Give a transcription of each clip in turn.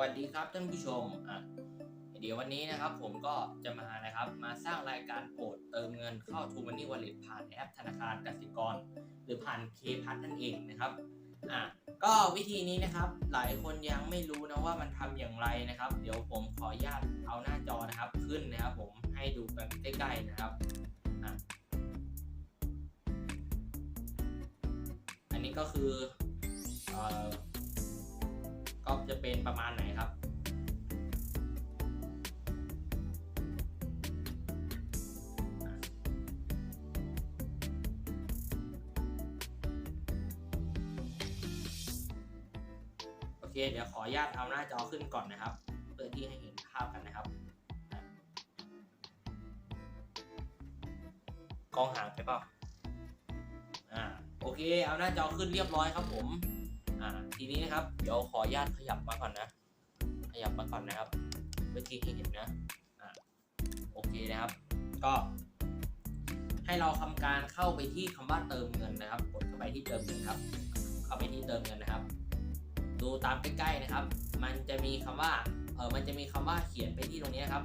วัสดีครับท่านผู้ชมอะเดี๋ยววันนี้นะครับผมก็จะมานะครับมาสร้างรายการโปรดเติมเงินเข้า t ูมันนี่วอลเล็ตผ่านแอปธนาคารกสิกร หรือผ่านเคพัทนั่นเองนะครับอะก็วิธีนี้นะครับหลายคนยังไม่รู้นะว่ามันทำอย่างไรนะครับ เดี๋ยวผมขออนุญาตเอาหน้าจอนะครับขึ้นนะครับผมให้ดูกันใกล้ๆนะครับอะอันนี้ก็คือเอ่อ ก็จะเป็นประมาณไหนครับ โอเค เดี๋ยวขออนุญาตเอาหน้าจอขึ้นก่อนนะครับ เพื่อที่ให้เห็นภาพกันนะครับกล้องห่างไปเปล่าอ่า โอเค เอาหน้าจอขึ้นเรียบร้อยครับผม ทีนี้นะครับ เดี๋ยวขออนุญาตขยับมาก่อนนะ ขยับมาก่อนนะครับเพื่อที่ให้เห็นนะอ่าโอเคนะครับ ก็ ให้เราทำการเข้าไปที่คำว่าเติมเงินนะครับ กดเข้าไปที่เติมเงินครับ เข้าไปที่เติมเงินนะครับ ดูตามใกล้ๆนะครับ มันจะมีคำว่า เออมันจะมีคำว่าเขียนไปที่ตรงนี้ครับ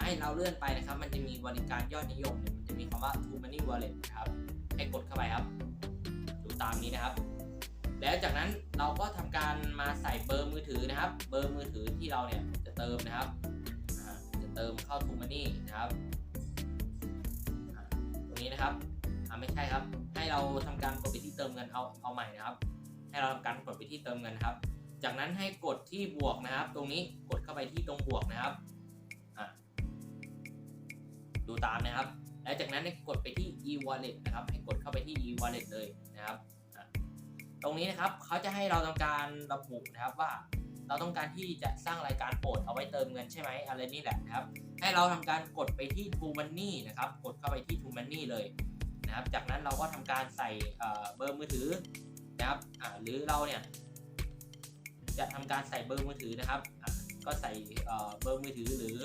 ให้เราเลื่อนไปนะครับ มันจะมีบริการยอดนิยมเนี่ยมันจะมีคำว่า t o Money Wallet นะครับ ให้กดเข้าไปครับ ดูตามนี้นะครับ แล้วจากนั้น เราก็ทำการมาใส่เบอร์มือถือนะครับ เบอร์มือถือที่เราเนี่ยจะเติมนะครับจะเติมเข้า t o Money นะครับตรงนี้นะครับไม่ใช่ครับ ให้เราทำการกดไปที่เติมเงินเอาเอาใหม่นะครับ ให้เราทำการกดไปที่เติมเงินครับ จากนั้นให้กดที่บวกนะครับ ตรงนี้กดเข้าไปที่ตรงบวกนะครับดูตามนะครับ แล้วจากนั้นให้กดไปที่ e-wallet นะครับ ให้กดเข้าไปที่ e-wallet เลยนะครับ ตรงนี้นะครับเขาจะให้เราทำการระบุนะครับว่า เราต้องการที่จะสร้างรายการโปรดเอาไว้เติมเงินใช่ไหมอะไรนี่แหละนะครับ ให้เราทำการกดไปที่ True Money นะครับ กดเข้าไปที่ True Money เลยนะครับ จากนั้นเราก็ทำการใส่เบอร์มือถือนะครับหรือเราเนี่ยจะทำการใส่เบอร์มือถือนะครับ ก็ใส่เบอร์มือถือหรือ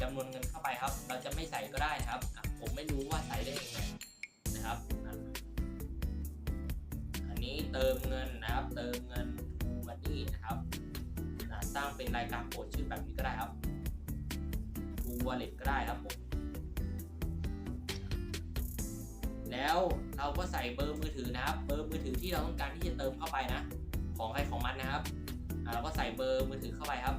จำนวนเงินเข้าไปครับ เราจะไม่ใส่ก็ได้นะครับ เติมเงินนะครับ เติมเงินทูมันนี่นะครับอะสร้างเป็นรายการโปรดชื่อแบบนี้ก็ได้ครับทูวอลเล็ตก็ได้ครับผมแล้วเราก็ใส่เบอร์มือถือนะครับ เบอร์มือถือที่เราต้องการที่จะเติมเข้าไปนะ ของใครของมันนะครับเราก็ใส่เบอร์มือถือเข้าไปครับ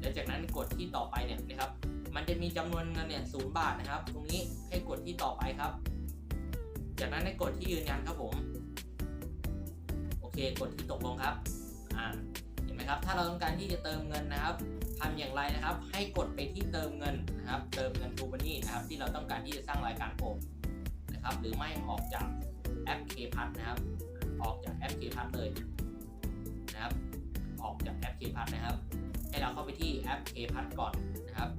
แล้วจากนั้นกดที่ต่อไปเนี่ยนะครับ มันจะมีจำนวนเงินเนี่ยศูนย์บาทนะครับ ตรงนี้ให้กดที่ต่อไปครับ จากนั้นให้กดที่ยืนยันครับผม เคกดที่ตกลงครับอ่าเห็นไหมครับ ถ้าเราต้องการที่จะเติมเงินนะครับทำอย่างไรนะครับ ให้กดไปที่เติมเงินนะครับ เติมเงินทูบันนี่นะครับ ที่เราต้องการที่จะสร้างรายการโปรนะครับ หรือไม่ออกจากแอป K พัทนะครับ ออกจากแอป K พัทเลยนะครับ ออกจากแอป K พัทนะครับ ให้เราเข้าไปที่แอป K พัทก่อนนะครับ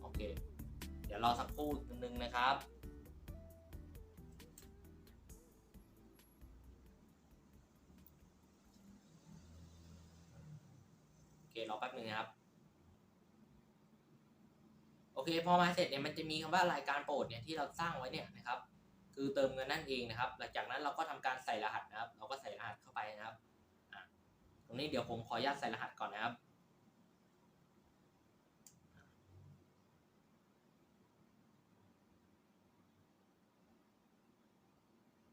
โอเค เดี๋ยวรอสักครู่นึงนะครับ เครอแป๊บนึงนะครับ โอเคพอมาเสร็จเนี่ยมันจะมีคำว่ารายการโปรดเนี่ยที่เราสร้างไว้เนี่ยนะครับ คือเติมเงินนั่นเองนะครับ หลังจากนั้นเราก็ทำการใส่รหัสนะครับ เราก็ใส่รหัสเข้าไปนะครับตรงนี้เดี๋ยวผมขออนุญาตใส่รหัสก่อนนะครับ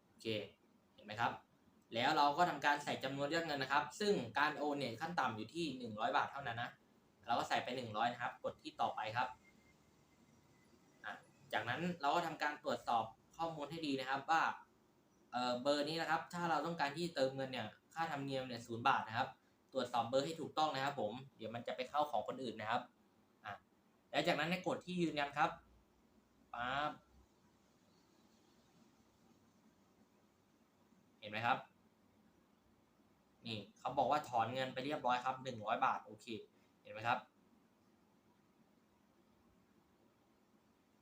โอเคเห็นไหมครับ แล้วเราก็ทำการใส่จำนวนยอดเงินนะครับ ซึ่งการโอนเนี่ยขั้นต่ำอยู่ที่ 100 บาทเท่านั้นนะ เราก็ใส่ไป 100 นะครับ กดที่ต่อไปครับ จากนั้นเราก็ทำการตรวจสอบข้อมูลให้ดีนะครับว่าเเบอร์นี้นะครับ ถ้าเราต้องการที่เติมเงินเนี่ย ค่าธรรมเนียมเนี่ยศูนย์บาทนะครับ ตรวจสอบเบอร์ให้ถูกต้องนะครับ ผม เดี๋ยวมันจะไปเข้าของคนอื่นนะครับอะแล้วจากนั้นให้กดที่ยืนยันครับปั๊บเห็นไหมครับ เขาบอกว่าถอนเงินไปเรียบร้อยครับหนึ่งร้อยบาท โอเค เห็นไหมครับ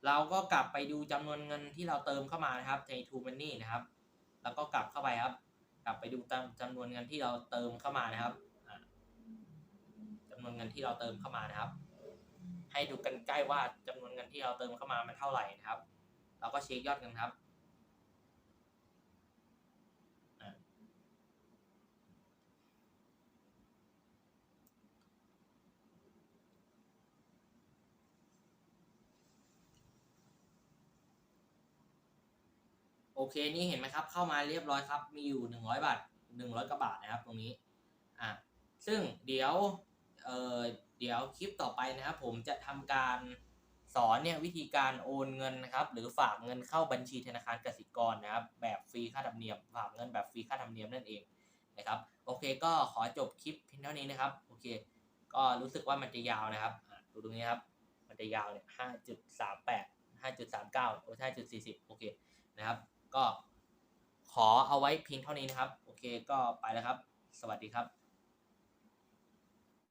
เราก็กลับไปดูจำนวนเงินที่เราเติมเข้ามานะครับใน True Money นะครับ แล้วก็กลับเข้าไปครับ กลับไปดูตามจำนวนเงินที่เราเติมเข้ามานะครับจำนวนเงินที่เราเติมเข้ามานะครับ ให้ดูกันใกล้ว่าจำนวนเงินที่เราเติมเข้ามามันเท่าไหร่นะครับ เราก็เช็คยอดเงินครับ โอเคนี่เห็นไหมครับ เข้ามาเรียบร้อยครับ มีอยู่หนึ่งร้อยบาทหนึ่งร้อยกว่าบาทนะครับตรงนี้อะซึ่งเดี๋ยวเอ่อเดี๋ยวคลิปต่อไปนะครับ ผมจะทำการสอนเนี่ยวิธีการโอนเงินนะครับ หรือฝากเงินเข้าบัญชีธนาคารกสิกรนะครับ แบบฟรีค่าธรรมเนียม ฝากเงินแบบฟรีค่าธรรมเนียมนั่นเองนะครับ โอเคก็ขอจบคลิปเพียงเท่านี้นะครับโอเค ก็รู้สึกว่ามันจะยาวนะครับดูตรงนี้ครับมันจะยาวเนี่ยห้าจุดสามแปดห้าจุดสามเก้าโอ้ห้าจุดสี่สิบโอเคนะครับ ก็ขอเอาไว้เพียงเท่านี้นะครับ โอเคก็ไปแล้วครับ สวัสดีครับ